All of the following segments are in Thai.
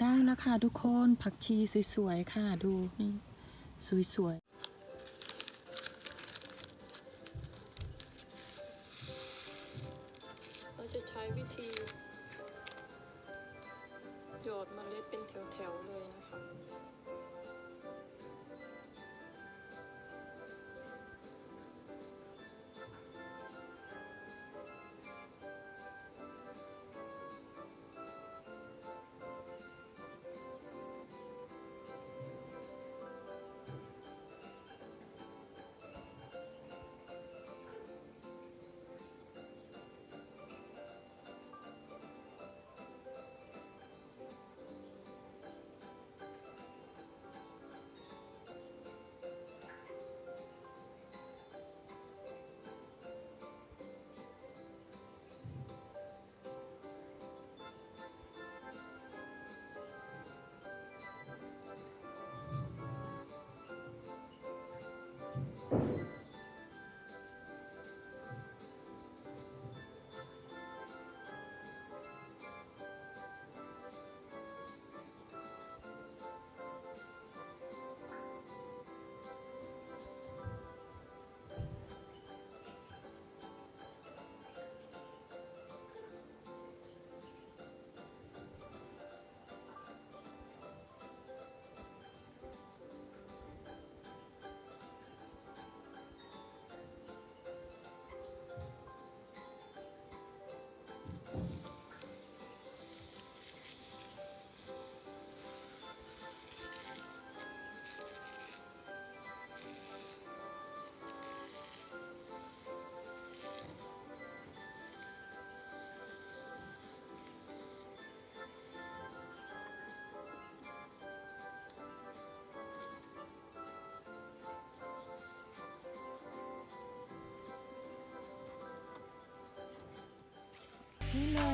ได้แล้วค่ะทุกคนผักชีสวยๆค่ะดูนี่สวยๆเราจะใช้วิธี หยอดเมล็ดเป็นแถวๆเลยนะคะ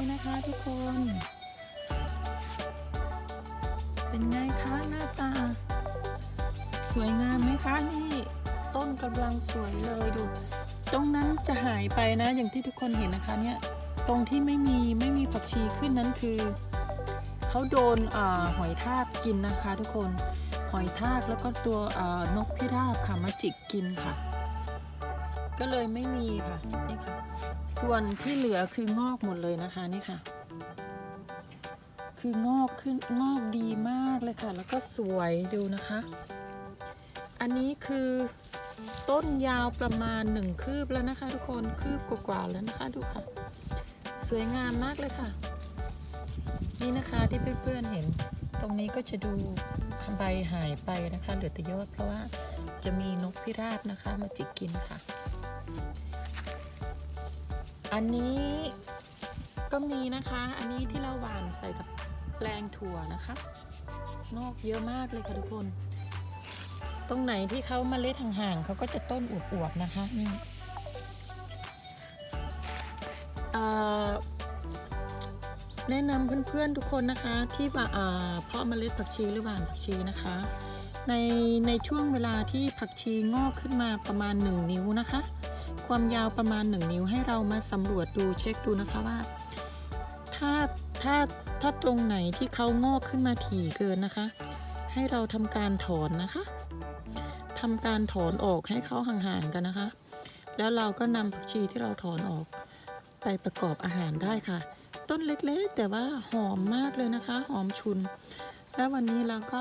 เลยนะคะทุกคน เป็นไงคะหน้าตา สวยงามไหมคะนี่ต้นกำลังสวยเลยดู ตรงนั้นจะหายไปนะ อย่างที่ทุกคนเห็นนะคะเนี่ยตรงที่ไม่มีไม่มีผักชีขึ้นนั้นคือเขาโดนอหอยทากกินนะคะ ทุกคนหอยทากแล้วก็ตัวนกพิราบค่ะมาจิกกินค่ะ ก็เลยไม่มีค่ะนี่ค่ะ ส่วนที่เหลือคืองอกหมดเลยนะคะนี่ค่ะ คืองอกขึ้นงอกดีมากเลยค่ะ แล้วก็สวยดูนะคะ อันนี้คือต้นยาวประมาณหนึ่งคืบแล้วนะคะ ทุกคนคืบกว่าๆแล้วนะคะดูค่ะ สวยงามมากเลยค่ะ นี่นะคะที่เพื่อนๆเห็น ตรงนี้ก็จะดูใบหายไปนะคะเหลือแต่ยอดเพราะว่าจะมีนกพิราบนะคะมาจิกกินค่ะ อันนี้ก็มีนะคะ อันนี้ที่เราหว่านใส่กับแปลงถั่วนะคะงอกเยอะมากเลยค่ะทุกคน ตรงไหนที่เขามาเล็ดห่างๆเขาก็จะต้นอวบๆนะคะนี่แนะนำเพื่อนๆทุกคนนะคะ ที่ว่าเอ่อเพาะเมล็ดผักชีหรือหว่านผักชีนะคะ ในในช่วงเวลาที่ผักชีงอกขึ้นมาประมาณ 1 นิ้วนะคะ ความยาวประมาณ 1 นิ้วให้เรามาสำรวจดูเช็คดูนะคะว่า ถ้าถ้าถ้าตรงไหนที่เขางอกขึ้นมาถี่เกินนะคะ ให้เราทำการถอนนะคะทำการถอนออกให้เขาห่างๆกันนะคะ แล้วเราก็นำผักชีที่เราถอนออกไปประกอบอาหารได้ค่ะ ต้นเล็กๆ แต่ว่าหอมมากเลยนะคะ หอมชุน แล้ววันนี้เราก็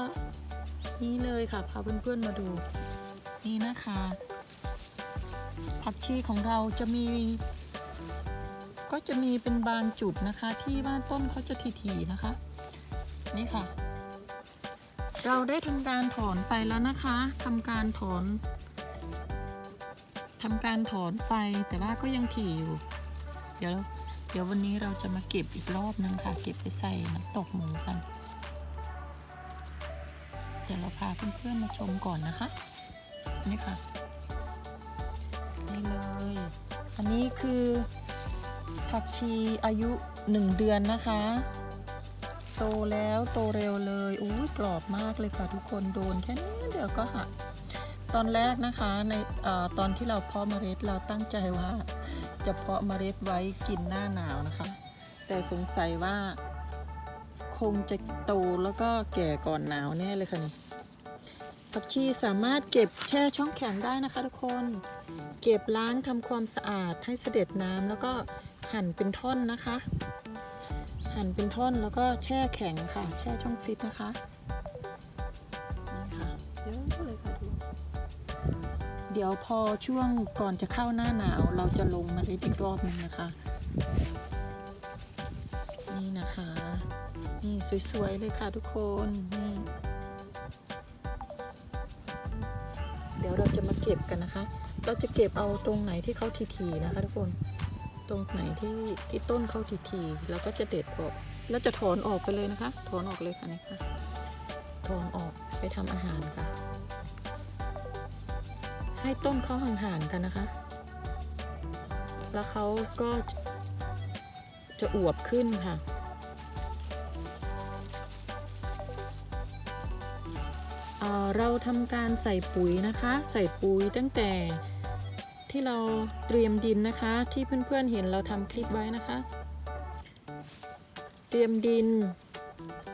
นี่เลยค่ะพาเพื่อนๆมาดู นี่นะคะ ผักชีของเราจะมี ก็จะมีเป็นบางจุดนะคะ ที่ว่าต้นเขาจะถี่ๆนะคะ นี่ค่ะ เราได้ทำการถอนไปแล้วนะคะทำการถอนทำการถอนไปแต่ว่าก็ยังถี่อยู่ เดี๋ยวเดี๋ยววันนี้เราจะมาเก็บอีกรอบนึงค่ะ เก็บไปใส่น้ำตกหมูกัน เดี๋ยวเราพาเพื่อนๆมาชมก่อนนะคะ นี่ค่ะ อันนี้คือผักชีอายุ 1 เดือนนะคะ โตแล้วโตเร็วเลยอู้ยกรอบมากเลยค่ะทุกคนโดนแค่นี้เดี๋ยวก็หักตอนแรกนะคะในอตอนที่เราเพาะเมล็ดเราตั้งใจว่าจะเพาะเมล็ดไว้กินหน้าหนาวนะคะ แต่สงสัยว่าคงจะโตแล้วก็แก่ก่อนหนาวแน่เลยค่ะนี่ ผักชีสามารถเก็บแช่ช่องแข็งได้นะคะทุกคน เก็บล้างทำความสะอาดให้เสด็จน้ำแล้วก็หั่นเป็นท่อนนะคะ หั่นเป็นท่อนแล้วก็แช่แข็งค่ะ แช่ช่องฟิตนะคะนี่ค่ะเยอะเลยค่ะดูเดี๋ยวพอช่วงก่อนจะเข้าหน้าหนาว เราจะลงมาอีกรอบหนึงนะคะ นี่นะคะ นี่สวยๆเลยค่ะทุกคนนี่ เดี๋ยวเราจะมาเก็บกันนะคะ เราจะเก็บเอาตรงไหนที่เขาทีๆนะคะทุกคน ตรงไหนที่ที่ต้นเขาทีๆแล้วก็จะเด็ดออก แล้วจะถอนออกไปเลยนะคะ ถอนออกเลยค่ะนี่ค่ะ ถอนออกไปทำอาหารค่ะ ให้ต้นเขาห่างๆกันนะคะ แล้วเขาก็จะอวบขึ้นค่ะ เเราทำการใส่ปุ๋ยนะคะ ใส่ปุ๋ยตั้งแต่ที่เราเตรียมดินนะคะ ที่เพื่อนๆเห็นเราทำคลิปไว้นะคะ เตรียมดิน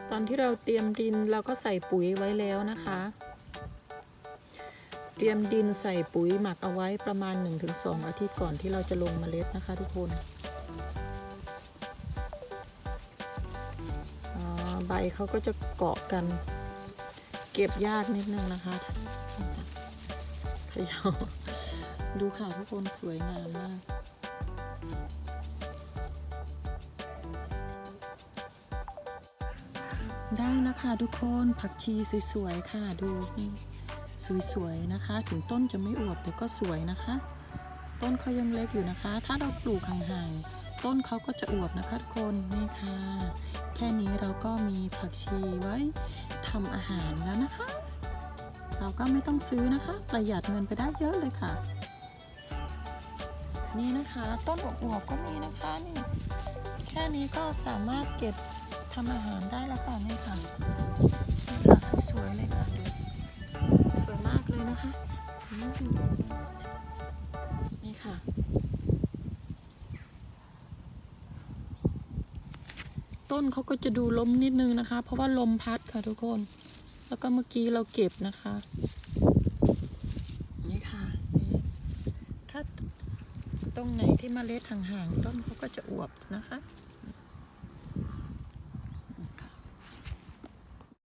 ตอนที่เราเตรียมดินเราก็ใส่ปุ๋ยไว้แล้วนะคะ เตรียมดินใส่ปุ๋ยหมักเอาไว้ประมาณ 1-2 อาทิตย์ก่อนที่เราจะลงเมล็ดนะคะทุกคนใบเขาก็จะเกาะกัน เก็บยากนิดนึงนะคะขยาดูค่ะทุกคนสวยงามมากได้นะคะทุกคนผักชีสวยๆค่ะดูนี่สวยๆนะคะ ถึงต้นจะไม่อวบแต่ก็สวยนะคะ ต้นเขายังเล็กอยู่นะคะ ถ้าเราปลูกห่างๆต้นเขาก็จะอวบนะคะทุกคนนี่ค่ะ แค่นี้เราก็มีผักชีไว้ ทำอาหารแล้วนะคะ เราก็ไม่ต้องซื้อนะคะ ประหยัดเงินไปได้เยอะเลยค่ะ นี่นะคะ ต้นอวบก็มีนะคะนี่แค่นี้ก็สามารถเก็บทำอาหารได้แล้วค่ะนี่ค่ะนี่ค่ะสวยๆเลยค่ะ ต้นเขาก็จะดูล้มนิดนึงนะคะ เพราะว่าลมพัดค่ะทุกคน แล้วก็เมื่อกี้เราเก็บนะคะ นี่ค่ะถ้าตรงไหนที่มเมล็ดห่างๆต้นเขาก็จะอวบนะคะ